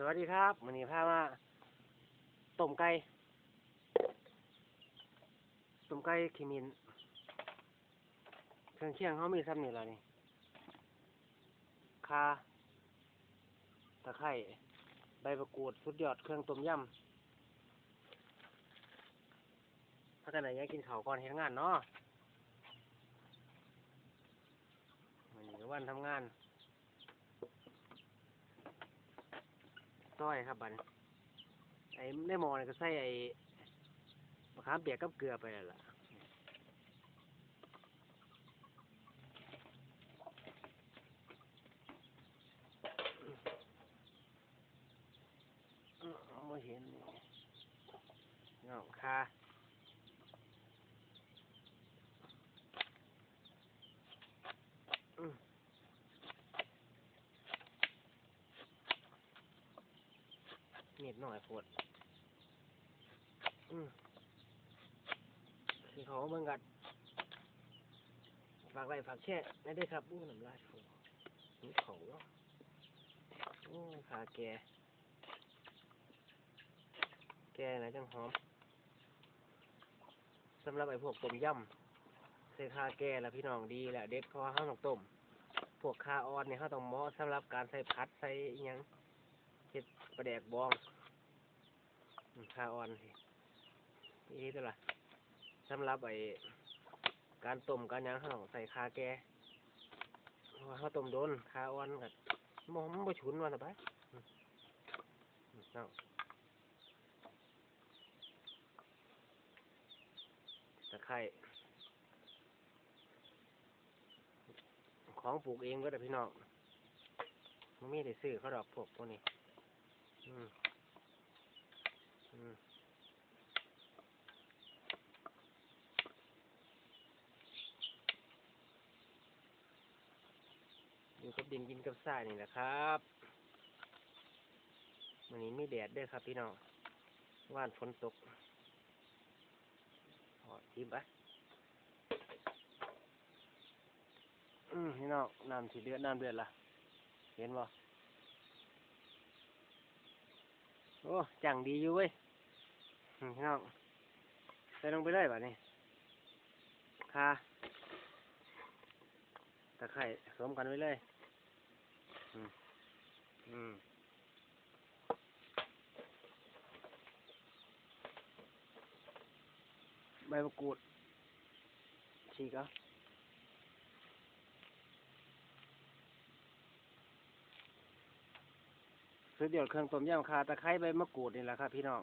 สวัสดีครับวันนี้พามาต้มไก่ต้มไก่ขีมินเครื่องเคียงเขามีซ้ำนี่แล้วนี่คาตะไคร้ใบมะกรูดสุดยอดเครื่องต้มยำถ้ากันไหนอยากกินข้าวก่อนเฮ็ดงานเนาะวันนี้วันทำงาน ซอยครับบัดนไอ้ในหม้อนี่ก็ใส่ไอ้มะขามเปียกกับเกลือไปแล้วล่ะอื้อเอามาเห็นนี่น้องคาอื้อเม็ดหน่อยปวดอืมคือเขาเบิ่งกัดฝากไว้ฝากแช่ได้เด้อครับอู้น้ำลายฟูนี่เขาเนาะโอ้ขาแก แกนะจังหอมสำหรับไอ้พวกต้มยำใส่คาแกแล้วพี่น้องดีแหละเด็ดเพราะว่าเขาต้องต้มพวกคาออนเนี่ยเขาต้องเหมาะสำหรับการใส่ผัดใส่อิหยังเห็ดปลาแดกบอง อืมคาอ่อนสินี่ตัวละสำหรับไอ้การต้มการหยังเขาต้องใส่คาแกเพราว่าเขาต้มโดนคาอ่อนกับมันมันบ่ฉุนว่าสบายอืมอืมเอาตะไคร้ของปลูกเองก็ได้พี่น้องมันไม่ได้ซื้อเขาดอกพวกพวกนี้ อืม อยู่กับดินกินกับทรายนี่แหละครับวันนี้ไม่แดดด้วยครับพี่น้องว่านฝนตกขอชิมไปอืมพี่น้องน้ำสีเดือดน้ำเดือดละเห็นบ่โอ้จังดีอยู่เว้ย พี่น้องใส่ลงไปเลยบ่นี่คาตะไคร่สวมกันไว้เลย อืม อืมใบมะกรูดฉีกเอาซื้อเดี๋ยวเครื่องต้มยำคาตะไคร้ใบมะกรูดนี่แหละครับพี่น้อง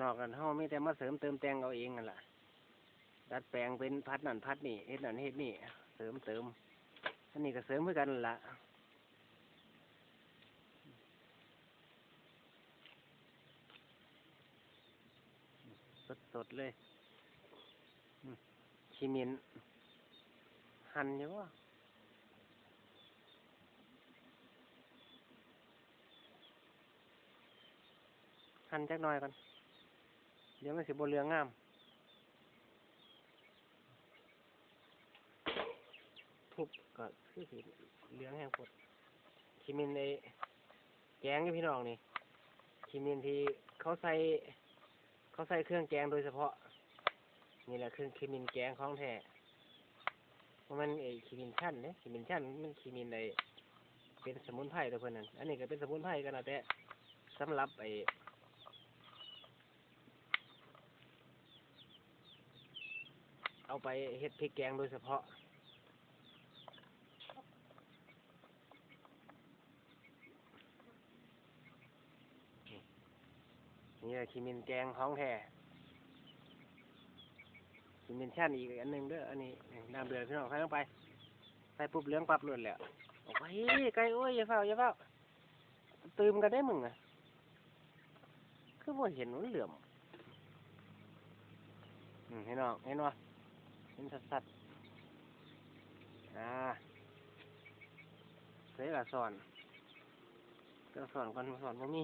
นอกกันห้องไม่แต่มาเสริมเติมแต่งเอาเองนั่นแหละดัดแปลงเป็นพัดนั่นพัดนี่เฮ็ดนั่นเฮ็ดนี่ เสริมเติมอันนี้ก็เสริมเพื่อกันนั่นละสดสดๆเลยชิมินหั่นอยู่วะหั่นจักหน่อยก่อน เดี๋ยวมันสิบเรืองงามทุบก็คือสิเหลืองแห้งปดชิมินในแกงนี่พี่น้องนี่ชิมินที่เขาใส่เขาใส่เครื่องแกงโดยเฉพาะ นี่แหละเครื่องคิมินแกงของแท้เพราะมันไอ้คิมินชั่นเนี่ยคิมินชั่นมันคิมินในเป็นสมุนไพรตัวเพื่อนนั่นอันนี้ก็เป็นสมุนไพรกันนะแต่สำหรับไอ้ เอาไปเฮ็ดพริกแกงโดยเฉพาะ นี่แหละคิมินแกงของแท้คิมินชั่นอีกอันหนึ่งเด้ออันนี้น้ำเดือดพี่น้องใส่ลงไป ใส่ปุ๊บเหลืองปั๊บเลยแหล้วโอ้ยไก่โอ้ยอย่าเฝ้าอย่าเฝ้าตื่มกันได้มึงอะคือว่าเห็นมันเหลื่อมเห็นน้องเห็นวะ เห็นสัดๆอ่าเสียละสอนก็สอนกันสอนว่ามี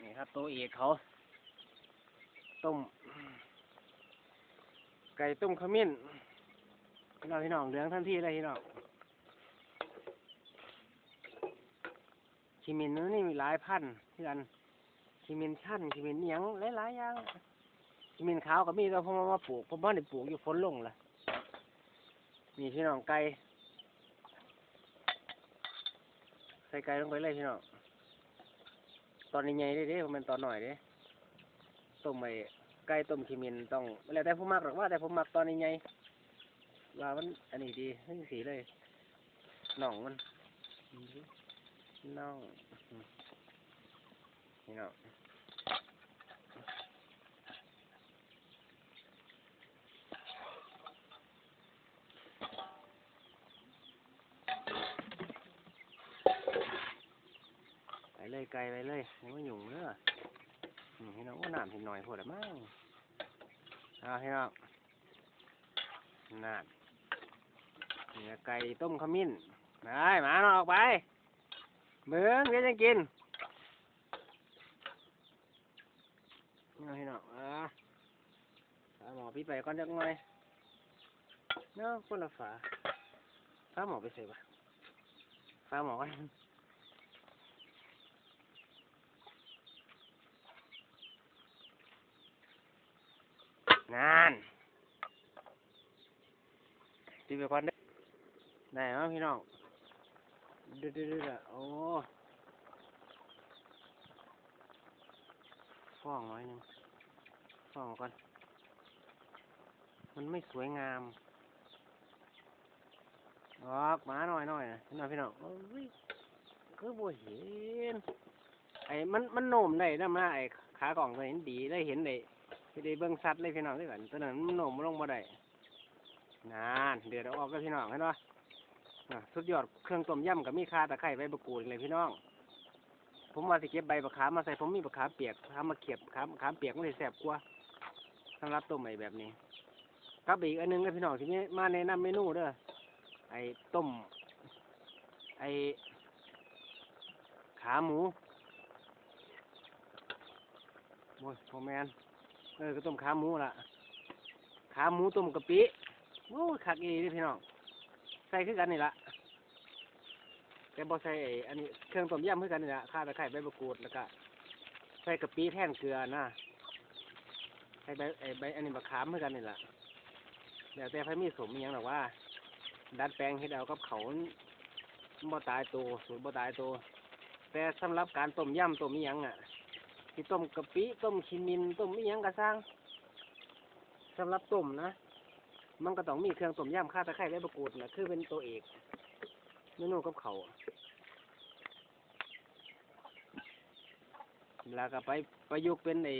นี่ครับตัวเอกเขาต้ม ไก่ต้มขมิ้นพี่น้องพี่น้องเหลืองทันทีเลยพี่น้อง ขีมินนู้นี่มีหลายพันธุ์ที่กันขีมินชั่นขีมินเหนียงหลายๆอย่างขีมินขาวก็มีแต่ผมเอามาปลูกผมบ้าได้ปลูกอยู่ฝนลงละนี่พี่น้องไก่ใส่ไก่ลงไปเลยพี่น้องตอนนี้ใหญ่เด้เด้ผมเป็นตอนหน่อยเด้ต้มไปไก่ต้มขีมินต้องแล้วแต่ผมมักหรอกว่าแต่ผมมักตอนนี้ไงว่ามันอันนี้ดีนี่สีเลยหน่องมัน น่องอืมนี่เนาะไปเลยไก่ไปเลยนี่มันหยุ่งเด้ออืมพี่น้องว่าน้ำเห็นหน่อยพอแล้วมั้งเอาพี่น้องนั่นเนื้อไก่ต้มขมิ้นไปหมาน้องออกไป เมืองเดี๋ยวจะกินนี่เอาพี่น้องอ่าฝาหมอพี่ไปก่อนจักหน่อยเนาะคนละฝาฝาหมอไปใส่ปะฝาหมอก่อนงานตีไปก่อนเด้ได้ไหมพี่น้อง ดือดเดือดโอ้ฟ้องน้ยหนึงฟ้องก่อน มันไม่สวยงามออกมาหน่อยหน่อยนะพี่น้องพี่น้องโอ้ยคือบ่เห็น ไอ้มันมันโน้มได้นะมาไอ้ขากล่องตัวนี้ดีได้เห็นได้พี่ได้เบิ่งสัตว์เลยพี่น้องด้วยกันตัวนั้นมันโน่มลงมาได้นานเดือดเอาออกแล้วพี่น้องเห็นปะ อะสุดยอดเครื่องต้มยำกับมีข่าตะไคร้ใบมะกรูดเลยพี่น้อง ผมว่าสิเก็บใบมะขามมาใส่ผมมีมะขามเปียกขามมาเขียบขามขามเปียกมันเลยแซ่บกว่าสำหรับต้มไอ้แบบนี้ครับอีกอันหนึงเลยพี่น้องที่นี่มาแนะนำเมนูเด้อไอ้ต้ม ไอ้ขาหมูโอ้ยโอแมนเออก็ต้มขาหมูล่ะ ขาหมูต้มกะปิโอ้ยคักอีนี่พี่น้อง ส่คือกันนี่ละแต่บ่ใส่ไอ้อันนี้เครื่องต้มยำคือกันนี่ละข่าวตะไคร้ใบมะกรูดแล้วก็ใส่กะปิแท่นเกลือนะใส่ใบไอ้ใบอันนี้มะขามคือกันนี่ละแล้วแต่ไผมีสมมีหยังหรอกว่า ดัดแปลงเฮ็ดเอากับเขาบ่ตายตัวสูตรบ่ตายตัวแต่สำหรับการต้มยำต้มอิหยังอะที่ต้มกะปิต้มขีมินต้มอิหยังกระซังสำหรับต้มนะ มันก็ต้องมีเครื่องต้มยำข้าตะไคร้และมะกรูดนะคือเป็นตัวเอกเมนูกับเขาวแล้วก็ไปประยุกต์เป็นไอ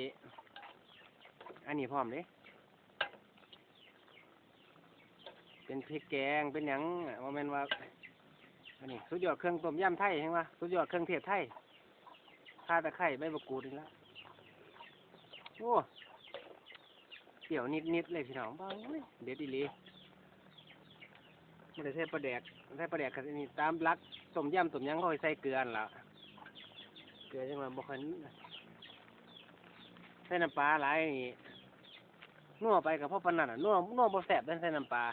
อันนี้พร้อมเลยเป็นพริกแกงเป็นหยังว่าแม่นว่าอันนี้สุดยอดเครื่องต้มยำไทยเห็นปะสุดยอดเครื่องเทศไทยข่าตะไคร้ใบมะกรูดนี่ละโอ้ เปรี้ยวนิดๆเลยพี่น้องบ้างเว้ยเด็ดอีหลีไม่ได้ใส่ปลาแดกใส่ปลาแดกกันนี่ตามหลักต้มยำต้มยำเขาให้ใส่เกลืออันละเกลือจังหวะบ่คันใส่น้ำปลาหลายนี่นัวไปกับพ่อปนนันน่ะนัวนัวบ่แซ่บได้ใส่น้ำปลา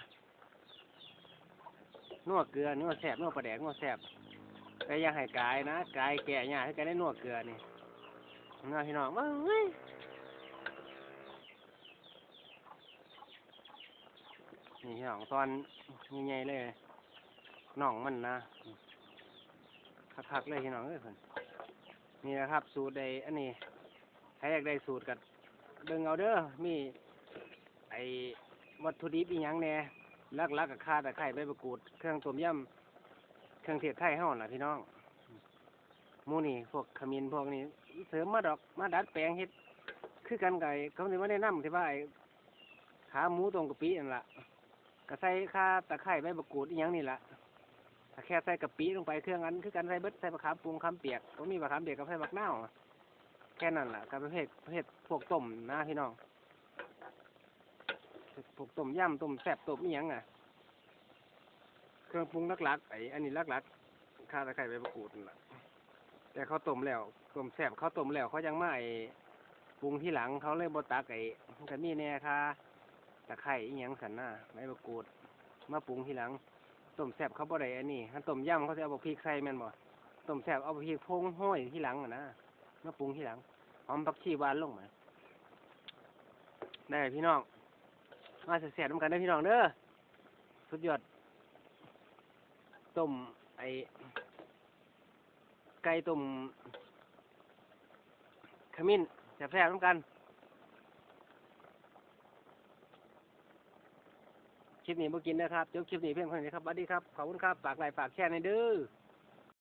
นัวเกลือนัวแซบนัวปลาแดกนัวแซบก็อยังให้กายนะกายแก่เนี่ยให้กายได้นัวเกลือนี่น้าพี่น้องมาเฮ้ย นี่พี่น้องตอนใหญ่เลยน่องมันนะคักๆเลยพี่น้องเอ้ยเพิ่นนี่นะครับสูตรใดอันนี้ใครอยากได้สูตรกับเบิ่งเอาเด้อมีไอวัตถุดิบอีหยังแน่ลักๆกับข่าตะไคร้ใบมะกรูดเครื่องต้มยำเครื่องเทศไทยเฮาน่ะพี่น้องมูนี่พวกขมิ้นพวกนี้เสริมมาดอกมาดัดแปลงเฮ็ดคือกันไก่เขาสิมาแนะนำที่ว่าไอขาหมูตรงกะปินั่นล่ะ ก็ใส่ข่าตะไคร้ใบมะกรูดอีหยังนี่ละถ้าแค่ใส่กะปิลงไปเครื่องอันคือกันใส่เบิดใส่มะขามปรุงคำเปียกก็มีมะขามเปียกกับใส่มะนาวแค่นั้นล่ะกับประเภทประเภทพวกต้มนะพี่น้องพวกต้มยำต้มแซ่บต้มอีหยังอะ เครื่องปรุงหลักๆไอ้อันนี้หลักๆข้าตะไคร้ใบมะกรูดนั่นล่ะแต่เขาต้มแล้วต้มแซ่บเขาต้มแล้วเขายังไอ้ปรุงที่หลังเขาเลยบตักไอ้มันก็มีแน่ค่ะ ตะไคร้อีหยังสันน่ะใบมะกรูดมาปรุงทีหลังต้มแซ่บเขาบ่ได้อันนี้ถ้าต้มยำเขาจะเอาบักพริกใส่แม่นบ่ต้มแซ่บเอาบักพริกพงห้อยทีหลังอะนะมาปรุงทีหลังหอมผักชีหวานลงมาได้พี่น้องมาแซ่บๆน้ำกันได้พี่น้องเด้อสุดยอดต้มไอไก่ต้มขมิ้นแซ่บๆน้ำกัน คลิปนี้บ่กินนะครับจบคลิปนี้เพียงเท่านี้ครับสวัสดีครับขอบคุณครับฝากไลค์ฝากแชร์ในเด้อ